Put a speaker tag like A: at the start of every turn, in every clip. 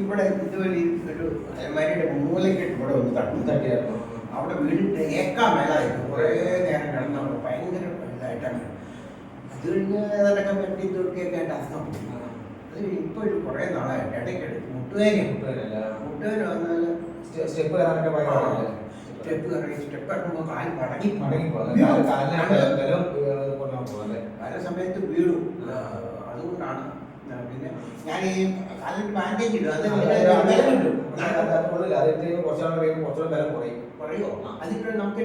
A: ഇവിടെ ഇതുവഴി ഒരു അലമാരിയുടെ മൂലക്കിട്ട് ഇവിടെ ഒന്ന് തട്ടും.
B: തട്ടിയായിരുന്നു.
A: അവിടെ വീടിന്റെ ഏക്കാ മേലായിരുന്നു കുറേ നേരം കിടന്നു ഭയങ്കര ഇതായിട്ടാണ്. അത് കഴിഞ്ഞ് ഏതാണ്ടൊക്കെ വെട്ടി തീർക്കുകയൊക്കെ ആയിട്ട് അസുഖം അത് ഇപ്പോൾ ഒരു കുറേ നാളായിട്ട് ഇടയ്ക്കിടയ്ക്ക് മുട്ടുവേനയും മുട്ടുവേന വന്നാൽ
B: സ്റ്റെപ്പ് കയറാനൊക്കെ ഭയങ്കര
A: സ്റ്റെപ്പ് കയറി സ്റ്റെപ്പ് കയറുമ്പോൾ കാൽ മടങ്ങി
B: മടങ്ങി പോകാം
A: പല സമയത്ത് വീഴും. അതുകൊണ്ടാണ് പിന്നെ ഞാൻ ഈ കാലിൽ ബാൻഡേജ് ഇടും. അത് ബലം കിട്ടും. പറയോ
B: ആ.
A: അതിപ്പോൾ നമുക്ക്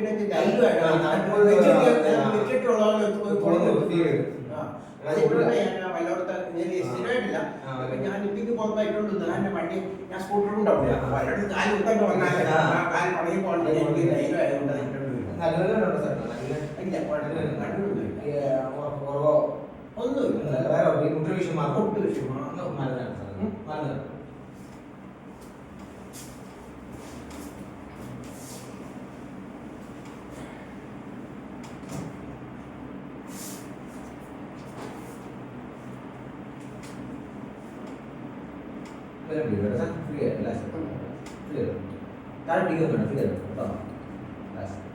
A: സ്ഥിരമായിട്ടില്ല. അപ്പൊ ഞാൻ ഇപ്പിക്ക് പുറത്തായിട്ടുണ്ട് ഞാൻ വണ്ടി ഞാൻ സ്കൂട്ടർ ഉണ്ടാവില്ല. പലയിടത്ത് കാൽ കുത്തണ്ട് വന്നാൽ കാൽ പണങ്ങി പോകണ്ട എനിക്ക് ധൈര്യമായതുകൊണ്ട്
B: നല്ല
A: ഇല്ല കുഴപ്പമില്ല. കണ്ടിട്ടൊന്നുമില്ല
B: சாரி ஒற்று விஷயமா இருக்கும் ஒற்று விஷயமா மறந்து Clear, last. Clear. Tadi dia mana clear? Tak. Last.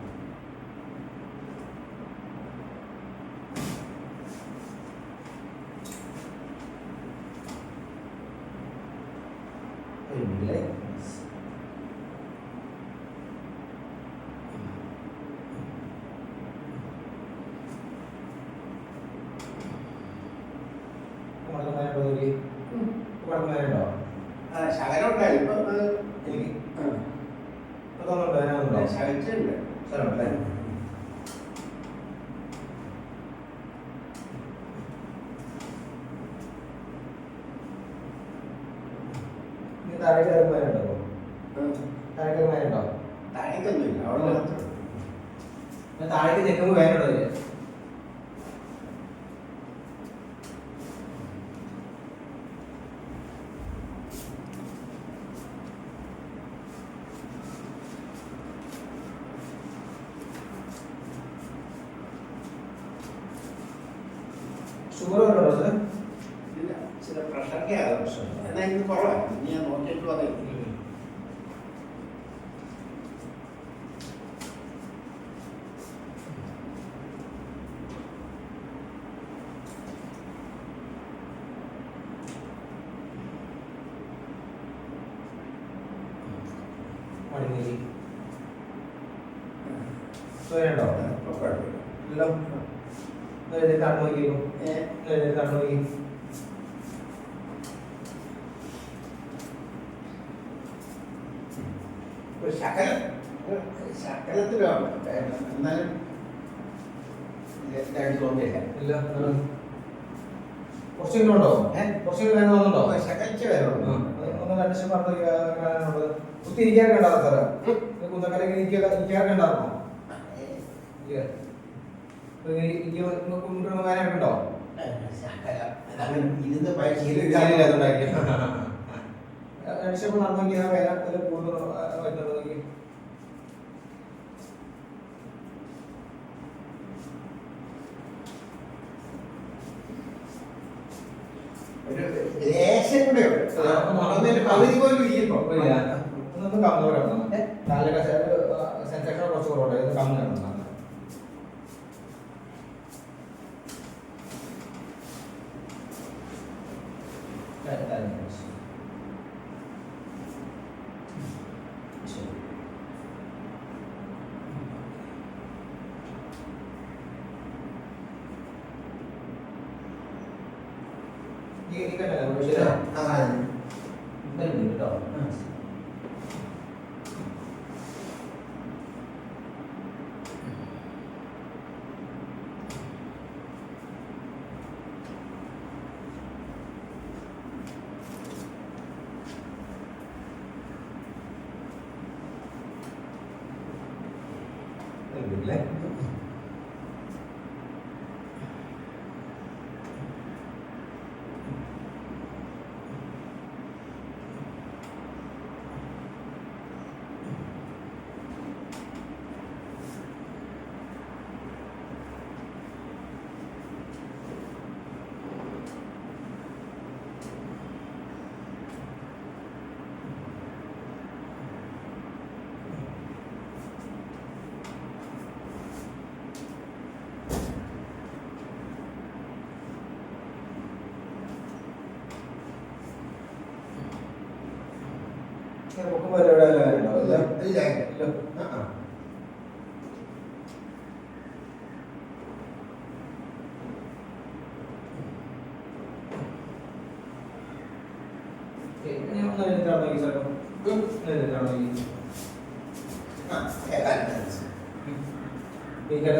B: വടക്കുന്നാരുണ്ടോ നോക്കി വടക്കുന്നാരുണ്ടോ
A: ആ, ശകലം ഉണ്ടായി ഇപ്പൊ
B: എനിക്ക്
A: ആ.
B: ഇപ്പൊ തോന്നുന്നുണ്ടോ? സ്ഥലമുണ്ടല്ലേ ഇനി താഴേക്ക് കയറുന്നവരുണ്ടോ
A: താഴേക്കൊന്നുമില്ല അവിടെ മാത്രം.
B: താഴേക്ക് വേനുണ്ടോ ഷുഗർ വല്ലതുണ്ടോ സാർ
A: പ്രഷറിന്റെ ആവശ്യം എന്നാൽ ഇത് കുറവാണ് ഇനി ഞാൻ നോക്കിയിട്ട് പറയും. കുഴപ്പമില്ല.
B: ഇല്ലല്ലോ കണ്ണു നോക്കിയോ കണ്ണു നോക്കി.
A: ഒരു ശകലം. ഒരു ശകലത്തിലാണ് എന്നാലും ഇതായിട്ട് തോന്നില്ല
B: ഇല്ല. കുറച്ചെങ്കിലും ഉണ്ടോ? കുറച്ചെങ്കിലും വേണം
A: ശകലിച്ച് വരണം
B: ഒന്ന് കുത്തി ഇരിക്കാനൊക്കെ ഉണ്ടാവും സാറേ? കുന്നക്കരക്ക് ഇരിക്കാനൊക്കെ
A: ഇരുന്ന് പരിശീലിക്കാൻ
B: ശീലമില്ല നടന്നെങ്കിൽ ശതമാനം നടന്നു അതിൽ കൂടുതൽ വരുന്നുണ്ടോ
A: ഒരു ലേശം കൂടെ ഒന്നിന്റെ പകുതി പോലും ഇരിക്കുമ്പോ
B: ഒന്ന് കമ്മി കിടന്നു നാല് സെൻസേഷൻ കുറച്ച് കുറവുണ്ട്. കമ്മി കിടന്നു ഈ ഈ കണ്ടല്ലോ ശരി
A: ആ
B: എന്തായാലും കേട്ടോ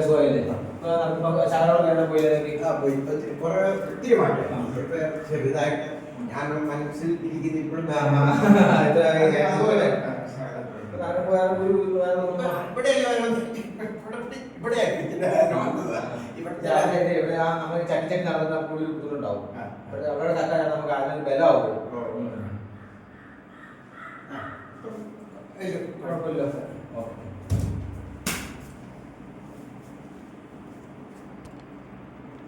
B: പോയില്ലേ? പോയി
A: ഒത്തിരി മാറ്റം. ചെറുതായിട്ട് ഞാൻ മനസ്സിൽ ഇരിക്കുന്ന ഇപ്പോഴും ഇവിടെ
B: നടന്ന പുള്ളി
A: ഉണ്ടാവും
B: അവിടെ കട്ടാൻ നമുക്ക് അതിനൊരു ബലമാവും.